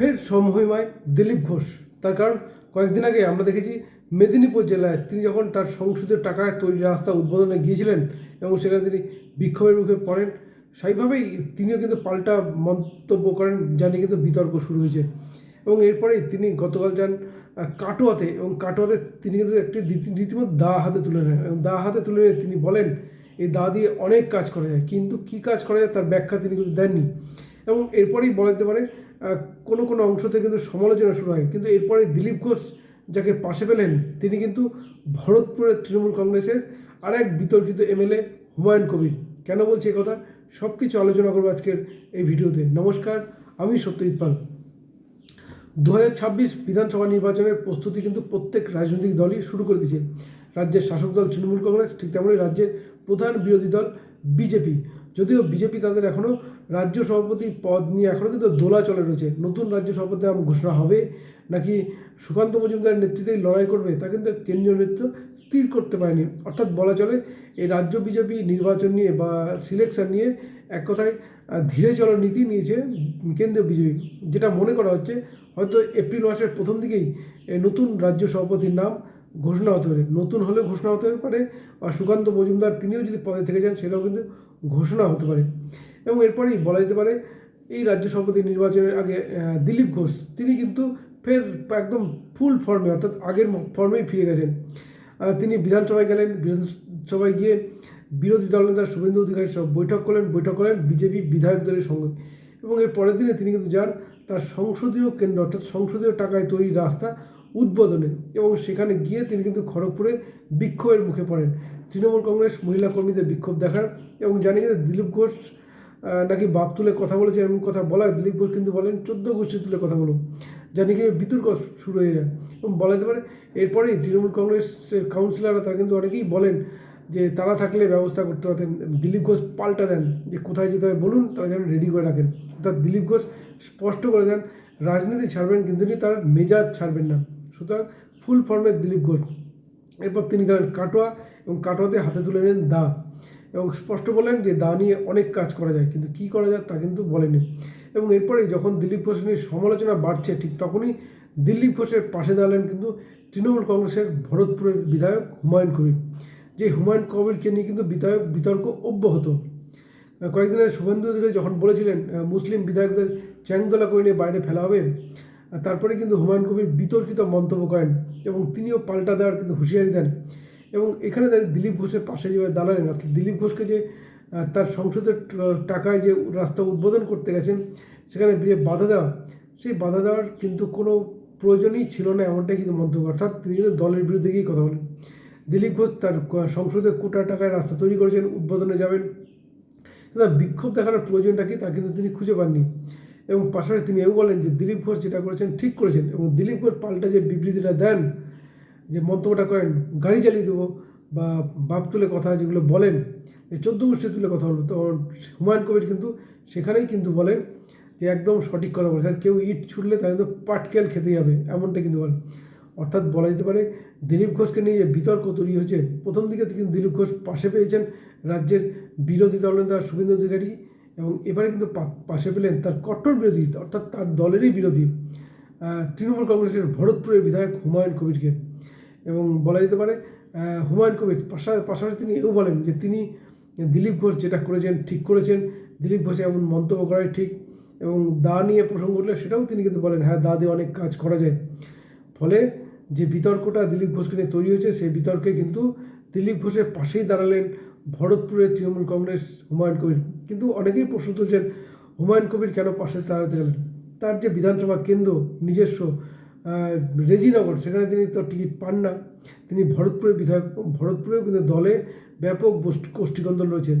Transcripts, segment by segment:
ফের সমহিমায় দিলীপ ঘোষ। তার কারণ, কয়েকদিন আগে আমরা দেখেছি মেদিনীপুর জেলায় তিনি যখন তার সংসদের টাকায় তৈরি রাস্তা উদ্বোধনে গিয়েছিলেন এবং সেখানে তিনি বিক্ষোভের মুখে পড়েন সেইভাবেই তিনিও কিন্তু পাল্টা মন্তব্য করেন যা নিয়ে কিন্তু বিতর্ক শুরু হয়েছে। এবং এরপরেই তিনি গতকাল যান কাটোয়াতে এবং কাটোয়াতে তিনি কিন্তু একটি রীতি- রীতিমতো দা হাতে তুলে নেন এবং দা হাতে তুলে নিয়ে তিনি বলেন, এই দা দিয়ে অনেক কাজ করা যায়। কিন্তু কী কাজ করা যায় তার ব্যাখ্যা তিনি কিন্তু দেননি। এবং এরপরেই বলা যেতে পারে কোনো কোনো অংশ থেকে কিন্তু সমালোচনা শুরু হয়। কিন্তু এরপরে দিলীপ ঘোষ যাকে পাশে পেলেন, তিনি কিন্তু ভরতপুরের তৃণমূল কংগ্রেসের আর এক বিতর্কিত এমএলএ হুমায়ুন কবির। কেন বলছি কথা? সব কিছু আলোচনা করব আজকের এই ভিডিওতে। নমস্কার, আমি সত্যজিৎ পাল। দু হাজার ছাব্বিশ বিধানসভা নির্বাচনের প্রস্তুতি কিন্তু প্রত্যেক রাজনৈতিক দলই শুরু করে দিয়েছে। রাজ্যের শাসক দল তৃণমূল কংগ্রেস, ঠিক তেমনই রাজ্যের প্রধান বিরোধী দল বিজেপি। যদিও বিজেপি তাদের এখনও রাজ্য সভাপতি পদ নিয়ে এখনও কিন্তু দোলা চলে রয়েছে। নতুন রাজ্য সভাপতি নাম ঘোষণা হবে, নাকি সুকান্ত মজুমদারের নেতৃত্বেই লড়াই করবে তা কিন্তু কেন্দ্রীয় নেতৃত্ব স্থির করতে পারেনি। অর্থাৎ বলা চলে, এই রাজ্য বিজেপি নির্বাচন নিয়ে বা সিলেকশন নিয়ে এক কথায় ধীরে চলার নীতি নিয়েছে কেন্দ্রীয় বিজেপি। যেটা মনে করা হচ্ছে, হয়তো এপ্রিল মাসের প্রথম দিকেই নতুন রাজ্য সভাপতির নাম ঘোষণা হতে পারে। নতুন হলে ঘোষণা হতে পারে বা সুকান্ত মজুমদার তিনিও যদি পদে থেকে যান, সেটাও কিন্তু ঘোষণা হতে পারে। এবং এরপরেই বলা যেতে পারে, এই রাজ্য সভাপতি নির্বাচনের আগে দিলীপ ঘোষ, তিনি কিন্তু ফের একদম ফুল ফর্মে অর্থাৎ আগের ফর্মেই ফিরে গেছেন। তিনি বিধানসভায় গেলেন, বিধানসভায় গিয়ে বিরোধী দলনেতা শুভেন্দু অধিকারী সব বৈঠক করলেন, বৈঠক করেন বিজেপি বিধায়ক দলের সঙ্গে। এবং এর পরের দিনে তিনি কিন্তু যান তার সংসদীয় কেন্দ্র, অর্থাৎ সংসদীয় টাকায় তৈরি রাস্তা উদ্বোধনে এবং সেখানে গিয়ে তিনি কিন্তু খড়গপুরে বিক্ষোভের মুখে পড়েন। তৃণমূল কংগ্রেস মহিলা কর্মীদের বিক্ষোভ দেখার এবং জানি যে দিলীপ ঘোষ নাকি বাপ তুলে কথা বলেছে এমন কথা বলা দিলীপ ঘোষ কিন্তু বলেন, চোদ্দ গোষ্ঠী তুলে কথা বলো যা নাকি বিতর্ক শুরু হয়ে যায় এবং বলা যেতে পারে, এরপরেই তৃণমূল কংগ্রেসের কাউন্সিলররা তারা কিন্তু অনেকেই বলেন যে, তারা থাকলে ব্যবস্থা করতে পারতেন। দিলীপ ঘোষ পাল্টা দেন যে, কোথায় যেতে হবে বলুন, তারা যেন রেডি করে রাখেন। অর্থাৎ দিলীপ ঘোষ স্পষ্ট করে দেন, রাজনীতি ছাড়বেন কিন্তু তিনি, তার মেজাজ ছাড়বেন না। সুতরাং ফুল ফর্মের দিলীপ ঘোষ। এরপর তিনি গেলেন কাটোয়া এবং কাটোয়াতে হাতে তুলে নেন দা। এবং স্পষ্ট বলেন যে দা নিয়ে অনেক কাজ করা যায়, কিন্তু কি করা যায় তা কিন্তু বলেনি এবং এরপরেই যখন দিলীপ ঘোষ নিয়ে সমালোচনা বাড়ছে, ঠিক তখনই দিলীপ ঘোষের পাশে দাঁড়ালেন কিন্তু তৃণমূল কংগ্রেসের ভরতপুরের বিধায়ক হুমায়ুন কবির। যে হুমায়ুন কবিরকে নিয়ে কিন্তু বিধায়ক বিতর্ক অব্যাহত। কয়েকদিন আগে শুভেন্দু অধিকারী যখন বলেছিলেন মুসলিম বিধায়কদের চ্যাংদোলা করে নিয়ে বাইরে ফেলা হবে তারপরে কিন্তু হুমায়ুন কবির বিতর্কিত মন্তব্য করেন এবং তিনিও পাল্টা দেওয়ার কিন্তু হুঁশিয়ারি দেন। এবং এখানে দাঁড়িয়ে দিলীপ ঘোষের পাশে যেভাবে দাঁড়ালেন, অর্থাৎ দিলীপ ঘোষকে যে তার সংসদের টাকায় যে রাস্তা উদ্বোধন করতে গেছেন, সেখানে যে বাধা দেওয়া, সেই বাধা দেওয়ার কিন্তু কোনো প্রয়োজনই ছিল না এমনটাই কিন্তু মন্তব্য। অর্থাৎ তিনি কিন্তু দলের বিরুদ্ধে গিয়েই কথা বলেন। দিলীপ ঘোষ তার সংসদে কোটা টাকায় রাস্তা তৈরি করেছেন, উদ্বোধনে যাবেন। বিক্ষোভ দেখানোর প্রয়োজনটা কি, তা কিন্তু তিনি খুঁজে পাননি। এবং পাশাপাশি তিনি এও বলেন যে দিলীপ ঘোষ যেটা করেছেন, ঠিক করেছেন এবং দিলীপ ঘোষ পাল্টা যে বিবৃতিটা দেন, যে মন্তব্যটা করেন, গাড়ি চালিয়ে দেবো বা বাপ তুলে কথা যেগুলো বলেন, যে চোদ্দ গোষ্ঠী তুলে কথা বলব, তো হুমায়ুন কবির কিন্তু সেখানেই কিন্তু বলেন যে একদম সঠিক কথা আর কেউ ইট ছুটলে তা কিন্তু পাটকেল খেতেই হবে এমনটা কিন্তু বলেন। অর্থাৎ বলা যেতে পারে দিলীপ ঘোষকে নিয়ে যে বিতর্ক তৈরি হয়েছে, প্রথম দিকে কিন্তু দিলীপ ঘোষ পাশে পেয়েছেন রাজ্যের বিরোধী দলনেতা শুভেন্দু অধিকারী এবং এবারে কিন্তু পাশে পেলেন তার কট্টর বিরোধী, অর্থাৎ তার দলেরই বিরোধী তৃণমূল কংগ্রেসের ভরতপুরের বিধায়ক হুমায়ুন কবিরকে। এবং বলা যেতে পারে হুমায়ুন কবির পাশা- পাশাপাশি তিনি এও বলেন যে তিনি দিলীপ ঘোষ যেটা করেছেন ঠিক করেছেন, দিলীপ ঘোষ এমন মন্তব্য করাই ঠিক এবং দা নিয়ে প্রসঙ্গ উঠলে সেটাও তিনি কিন্তু বলেন হ্যাঁ দা দিয়ে অনেক কাজ করা যায়। ফলে যে বিতর্কটা দিলীপ ঘোষকে নিয়ে তৈরি হয়েছে, সেই বিতর্কে কিন্তু দিলীপ ঘোষের পাশেই দাঁড়ালেন ভরতপুরের তৃণমূল কংগ্রেস হুমায়ুন কবির। কিন্তু অনেকেই প্রশ্ন তুলছেন, হুমায়ুন কবির কেন পাশে দাঁড়াতে গেলেন তার যে বিধানসভা কেন্দ্র, নিজস্ব রেজিনগর, সেখানে তিনি তো টিকিট পান না। তিনি ভরতপুরের বিধায়ক, ভরতপুরেও কিন্তু দলে ব্যাপক গোষ্ঠ- গোষ্ঠীকন্দল রয়েছে।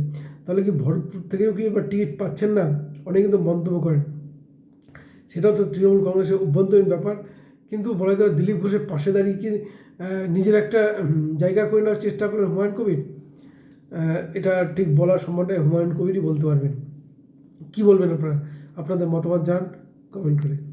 তাহলে কি ভরতপুর থেকেও কি এবার টিকিট পাচ্ছেন না? অনেকে কিন্তু মন্তব্য করেন। সেটাও তো তৃণমূল কংগ্রেসের অভ্যন্তরীণ ব্যাপার। কিন্তু বলা যায় দিলীপ ঘোষের পাশে দাঁড়িয়ে কি নিজের একটা জায়গা করে নেওয়ার চেষ্টা করলেন হুমায়ুন কবির? এটা ঠিক বলার সম্বন্ধে হুমায়ুন কবিরই বলতে পারবেন। কি বলবেন আপনারা? আপনাদের মতামত জান কমেন্ট করে।